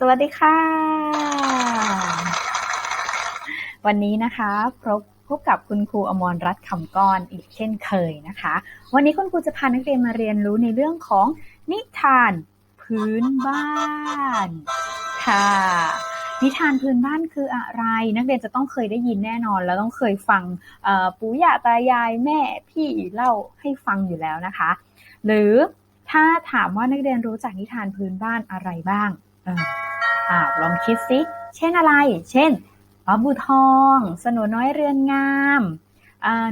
สวัสดีค่ะ วันนี้นะคะพบพบกับคุณครูอมรรัตน์คำก้อนอีกเช่นเคยนะคะ วันนี้คุณครูจะพานักเรียนมาเรียนรู้ในเรื่องของนิทานพื้นบ้านค่ะ นิทานพื้นบ้านคืออะไร นักเรียนจะต้องเคยได้ยินแน่นอน แล้วต้องเคยฟังปู่ย่าตายายแม่พี่เล่าให้ฟังอยู่แล้วนะคะ หรือถ้าถามว่านักเรียนรู้จักนิทานพื้นบ้านอะไรบ้าง ออลองคิดซิเช่นอะไร เช่นป้าบูทอง สนุน้อยเรือนงาม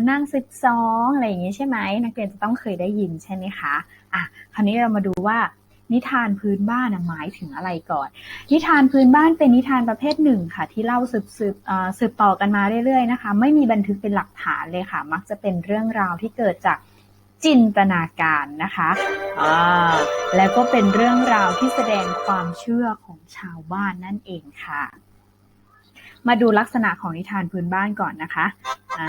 นางสิบสองอะไรอย่างนี้ใช่ไหมนักเรียนจะต้องเคยได้ยินใช่ไหมคะอะคราวนี้เรามาดูว่านิทานพื้นบ้านหมายถึงอะไรก่อน นิทานพื้นบ้านเป็นนิทานประเภทหนึ่งค่ะ ที่เล่าสืบสืบสืบต่อกันมาเรื่อยๆนะคะ ไม่มีบันทึกเป็นหลักฐานเลยค่ะ มักจะเป็นเรื่องราวที่เกิดจาก จินตนาการนะคะอ่าแล้วก็เป็นเรื่องราวที่แสดงความเชื่อของชาวบ้านนั่นเองค่ะ มาดูลักษณะของนิทานพื้นบ้านก่อนนะคะอ่า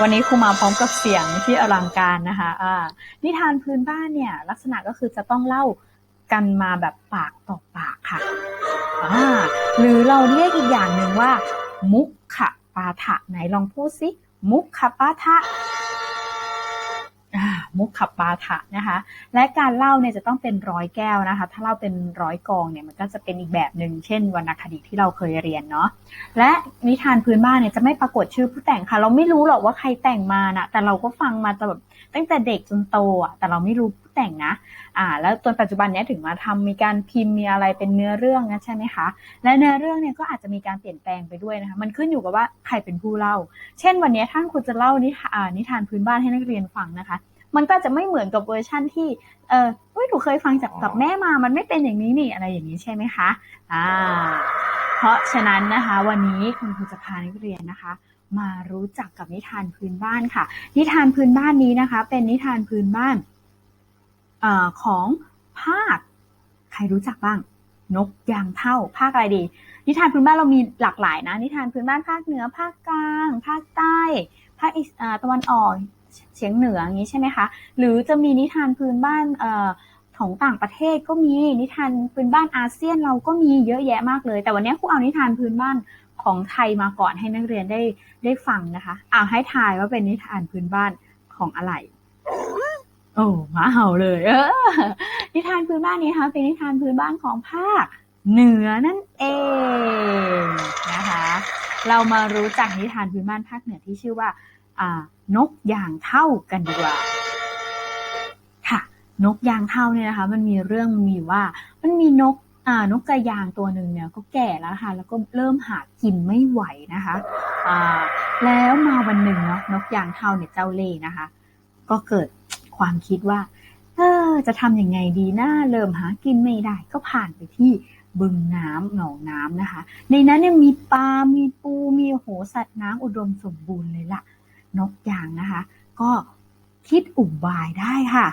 วันนี้ครูมาพร้อมกับเสียงที่อลังการนะคะอ่านิทานพื้นบ้านเนี่ย ลักษณะก็คือจะต้องเล่ากันมาแบบปากต่อปากค่ะอ่าหรือเราเรียกอีกอย่างหนึ่งว่า มุขปาทะไหนลองพูดสิมุขปาทะ มุกขับปาถะนะคะ และการเล่าเนี่ยจะต้องเป็นร้อยแก้วนะคะ ถ้าเล่าเป็นร้อยกองเนี่ยมันก็จะเป็นอีกแบบหนึ่งเช่นวรรณคดีที่เราเคยเรียนเนาะและนิทานพื้นบ้านเนี่ยจะไม่ปรากฏชื่อผู้แต่งค่ะ เราไม่รู้หรอกว่าใครแต่งมานะแต่เราก็ฟังมาตลอด ตั้งแต่เด็กจนโตอะแต่เราไม่รู้ผู้แต่งนะอ่า แล้วจนปัจจุบันนี้ถึงมาทำมีการพิมพ์มีอะไรเป็นเนื้อเรื่องนะใช่ไหมคะและเนื้อเรื่องเนี่ยก็อาจจะมีการเปลี่ยนแปลงไปด้วยนะคะมันขึ้นอยู่กับว่าใครเป็นผู้เล่า เช่น วันนี้ท่านคุณจะเล่านิทานนิทานพื้นบ้านให้นักเรียนฟังนะคะมันก็จะไม่เหมือนกับเวอร์ชั่นที่เออเฮ้ยหนูเคยฟังจากกับแม่มา มันไม่เป็นอย่างนี้นี่อะไรอย่างนี้ใช่ไหมคะอ่าเพราะฉะนั้นนะคะ วันนี้คุณครูจะพานักเรียนนะคะ มารู้จักกับนิทานพื้นบ้านค่ะ นิทานพื้นบ้านนี้นะคะ เป็นนิทานพื้นบ้านอของภาค ใครรู้จักบ้าง นกยางเท่า ภาคอะไรดี นิทานพื้นบ้านเรามีหลากหลายนะ นิทานพื้นบ้านภาคเหนือ ภาคกลาง ภาคใต้ ภาคตะวันออกเฉียงเหนืออย่างนี้ใช่ไหมคะ หรือจะมีนิทานพื้นบ้านของต่างประเทศก็มีนิทานพื้นบ้านอาเซียนเราก็มีเยอะแยะมากเลย แต่วันนี้ครูเอานิทานพื้นบ้าน ของไทยมาก่อนให้นักเรียนได้ได้ฟังนะคะเอาให้ทายว่าเป็นนิทานพื้นบ้านของอะไร โอ้มาเห่าเลย เออ นิทานพื้นบ้านนี้นะคะเป็นนิทานพื้นบ้านของภาคเหนือนั่นเองนะคะ เรามารู้จักนิทานพื้นบ้านภาคเหนือที่ชื่อว่า อ่านกยางเท่ากันดีกว่า ค่ะ นกยางเท่าเนี่ยนะคะ มันมีเรื่องมีว่า มันมีนก อ่านกกระยางตัวหนึ่งเนี่ยก็แก่แล้วค่ะ แล้วก็เริ่มหากินไม่ไหวนะคะอ่าแล้วมาวันหนึ่งเนาะนกยางเท่าเนี่ยเจ้าเล่ห์นะคะ ก็เกิดความคิดว่าเออจะทำยังไงดีนะเริ่มหากินไม่ได้ ก็ผ่านไปที่บึงน้ำหนองน้ำนะคะ ในนั้นเนี่ยมีปลา มีปู มีโหสัตว์น้ำอุดมสมบูรณ์เลยล่ะ นกยางนะคะ ก็คิดอุบายได้ค่ะ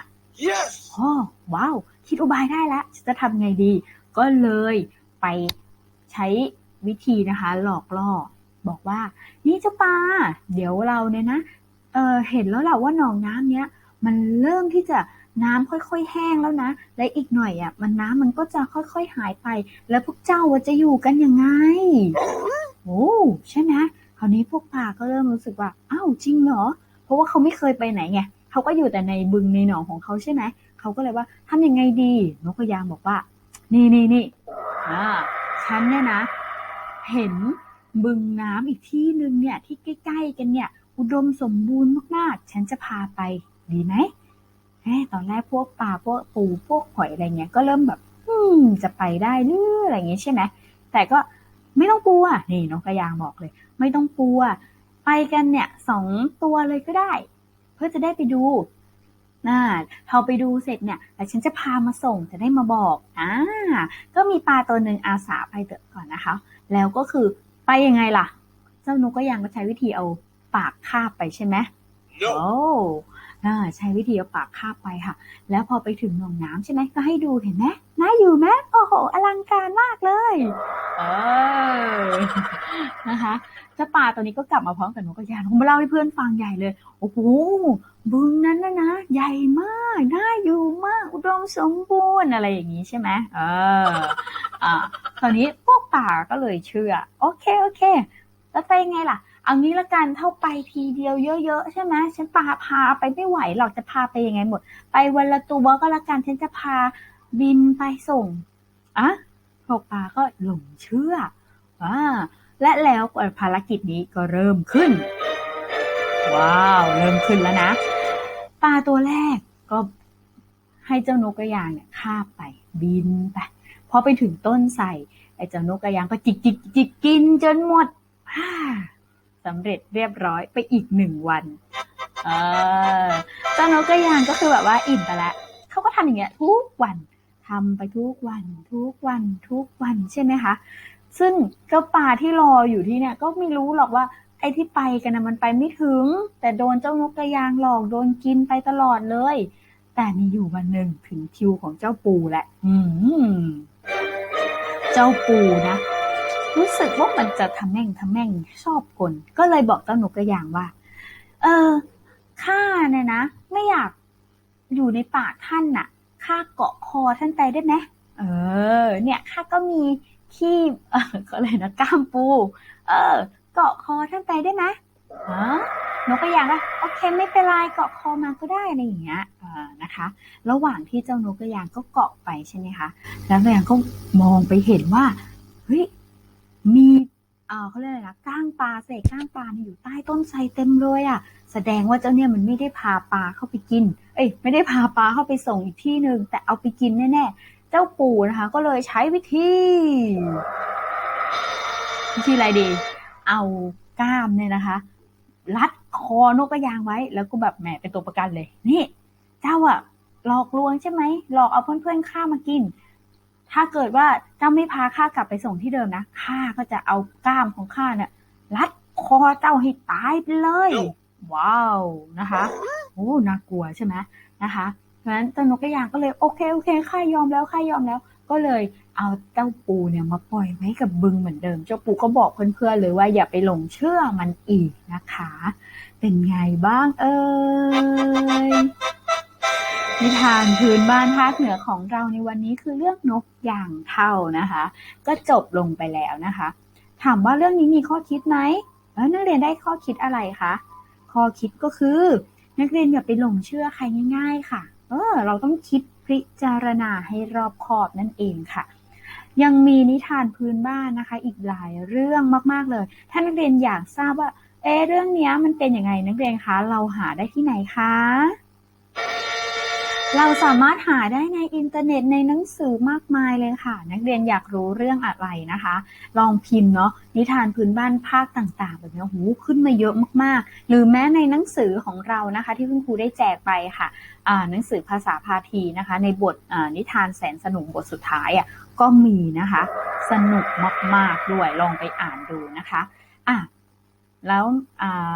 yes อ๋อว้าว คิดอุบายได้แล้วจะทำไงดี ก็เลยไปใช้วิธีนะคะหลอกล่อ บอกว่า นี่เจ้าปลาเดี๋ยวเราเนี่ยนะเเห็นแล้วแหละว่าหนองน้ำเนี้ยมันเริ่มที่จะน้ำค่อยๆ แห้งแล้วนะ และอีกหน่อยอะ มันน้ำมันก็จะค่อยๆ หายไป แล้วพวกเจ้าจะอยู่กันยังไง โอ้ใช่ไหมคราวนี้พวกปลาก็เริ่มรู้สึกว่าอ้าวจริงเหรอ เพราะว่าเขาไม่เคยไปไหนไงเขาก็อยู่แต่ในบึงในหนองของเขาใช่ไหมเขาก็เลยว่าทำยังไงดีนกกระยางบอกว่า นี่นี่นี่อ่าฉันเนี่ยนะ เห็นบึงน้ำอีกที่หนึ่งเนี่ยที่ใกล้ๆกันเนี่ย อุดมสมบูรณ์มากๆ ฉันจะพาไปดีไหมแหมตอนแรกพวกปลาพวกปูพวกหอยอะไรเงี้ยก็เริ่มแบบ อืม จะไปได้หรืออะไรเงี้ยใช่ไหมแต่ก็ไม่ต้องกลัวนี่นกกระยางบอกเลย ไม่ต้องกลัว ไปกันเนี่ยสองตัวเลยก็ได้ เพื่อจะได้ไปดู น่าพอไปดูเสร็จเนี่ยแต่ฉันจะพามาส่งจะได้มาบอกอ่าก็มีปลาตัวหนึ่งอาสาไปเถอะก่อนนะคะ แล้วก็คือไปยังไงล่ะ เจ้านกก็ยังใช้วิธีเอาปากคาบไปใช่ไหมโอ้ใช้วิธีเอาปากคาบไปค่ะ แล้วพอไปถึงหนองน้ำใช่ไหมก็ให้ดูเห็นไหมน่าอยู่ไหมโอ้โหอลังการมากเลย เออนะคะเจ้าป่าตัวนี้ก็กลับมาพร้อมกับนกกระยางผมมาเล่าให้เพื่อนฟังใหญ่เลย โอ้โห บึงนั้นนะนะ ใหญ่มาก น่าอยู่มาก อุดมสมบูรณ์อะไรอย่างนี้ใช่ไหมเออ อ่า คราวนี้พวกป่าก็เลยเชื่อ โอเค โอเค แล้วไปยังไงล่ะ เอางี้ละกันเท่าไปทีเดียวเยอะๆใช่ไหมฉันปาพาไปไม่ไหวหรอกจะพาไปยังไงหมด ไปวันละตัวก็ละกันฉันจะพาบินไปส่งอะพวกป่าก็หลงเชื่อ และแล้วภารกิจนี้ก็เริ่มขึ้น ว้าว เริ่มขึ้นแล้วนะ ปลาตัวแรกก็ให้เจ้านกกระยางเนี่ยคาบไป บินไปพอไปถึงต้นไทรไอ้เจ้านกกระยางก็จิกจิกจิกกินจนหมดสำเร็จเรียบร้อยไปอีกหนึ่งวันเออเจ้านกกระยางก็คือแบบว่าอิ่มไปแล้วเขาก็ทำอย่างเงี้ยทุกวันทำไปทุกวัน ทุกวัน ทุกวันใช่ไหมคะ ซึ่งเจ้าปลาที่รออยู่ที่เนี่ย ก็ไม่รู้หรอกว่าไอ้ที่ไปกันนะมันไปไม่ถึง แต่โดนเจ้านกกระยางหลอกโดนกินไปตลอดเลย แต่มีอยู่วันหนึ่งถึงคิวของเจ้าปูแหละอืมเจ้าปูนะรู้สึกว่ามันจะทำแม่งทำแม่งชอบกลก็เลยบอกเจ้านกกระยางว่า เออข้าเนี่ยนะ ไม่อยากอยู่ในป่าท่านน่ะข้าเกาะคอท่านไปได้ไหมเออ เนี่ยข้าก็มี ขี้เออก็เลยนะกล้ามปู เออ เกาะคอท่านไปได้ไหมฮะนกกระยางว่าโอเคไม่เป็นไรเกาะคอมาก็ได้อะไรอย่างเงี้ยเออนะคะ ระหว่างที่เจ้านกกระยางก็เกาะไปใช่ไหมคะแล้วกระยางก็มองไปเห็นว่าเฮ้ยมีเออเขาเรียกอะไรนะก้างปลาเศษก้างปลาอยู่ใต้ต้นไทรเต็มเลยอะ แสดงว่าเจ้าเนี่ยมันไม่ได้พาปลาเข้าไปกิน เอ้ยไม่ได้พาปลาเข้าไปส่งอีกที่หนึ่งแต่เอาไปกินแน่ๆเจ้าปู่นะคะ ก็เลยใช้วิธี วิธีอะไรดี เอาก้ามเนี่ยนะคะ รัดคอนกกระยางไว้ แล้วก็แบบแหมเป็นตัวประกันเลย นี่ เจ้าอะหลอกลวงใช่ไหมหลอกเอาเพื่อนๆข้ามากิน ถ้าเกิดว่าเจ้าไม่พาข้ากลับไปส่งที่เดิมนะข้าก็จะเอาก้ามของข้าเนี่ยรัดคอเจ้าให้ตายไปเลย ว้าวนะคะโอ้น่ากลัวใช่ไหมนะคะเพราะฉะ นั้นเจ้านกกระยางก็เลยโอเคโอเคข้ายอมแล้วข้ายอมแล้ว ก็เลยเอาเจ้าปูเนี่ยมาปล่อยไว้กับบึงเหมือนเดิม เจ้าปูก็บอกเพื่อนๆเลยว่าอย่าไปหลงเชื่อมันอีกนะคะ เป็นไงบ้างเอ่ยนิทานพื้นบ้านภาคเหนือของเราในวันนี้คือเรื่องนกอย่างเท่านะคะ ก็จบลงไปแล้วนะคะ ถามว่าเรื่องนี้มีข้อคิดไหมนักเรียนได้ข้อคิดอะไรคะข้อคิดก็คือ นักเรียนอย่าไปหลงเชื่อใครง่าย ๆ ค่ะ เออเราต้องคิดพิจารณาให้รอบคอบนั่นเองค่ะ ยังมีนิทานพื้นบ้านนะคะ อีกหลายเรื่องมาก ๆเลย ถ้านักเรียนอยากทราบว่า เอเรื่องนี้มันเป็นยังไงนักเรียนคะ เราหาได้ที่ไหนคะ เราสามารถหาได้ในอินเทอร์เน็ตในหนังสือมากมายเลยค่ะ นักเรียนอยากรู้เรื่องอะไรนะคะ ลองพิมพ์เนาะนิทานพื้นบ้านภาคต่างๆ แบบนี้หูขึ้นมาเยอะมากๆ หรือแม้ในหนังสือของเรานะคะ ที่คุณครูได้แจกไปค่ะอ่าหนังสือภาษาพาทีนะคะ ในบทนิทานแสนสนุกบทสุดท้ายอะก็มีนะคะ สนุกมากๆด้วยลองไปอ่านดูนะคะอะ แล้ว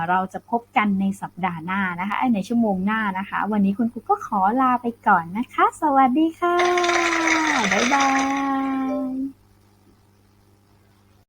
เราจะพบกันในสัปดาห์หน้านะคะ ในชั่วโมงหน้านะคะ วันนี้คุณครูก็ขอลาไปก่อนนะคะ สวัสดีค่ะ บ๊ายบาย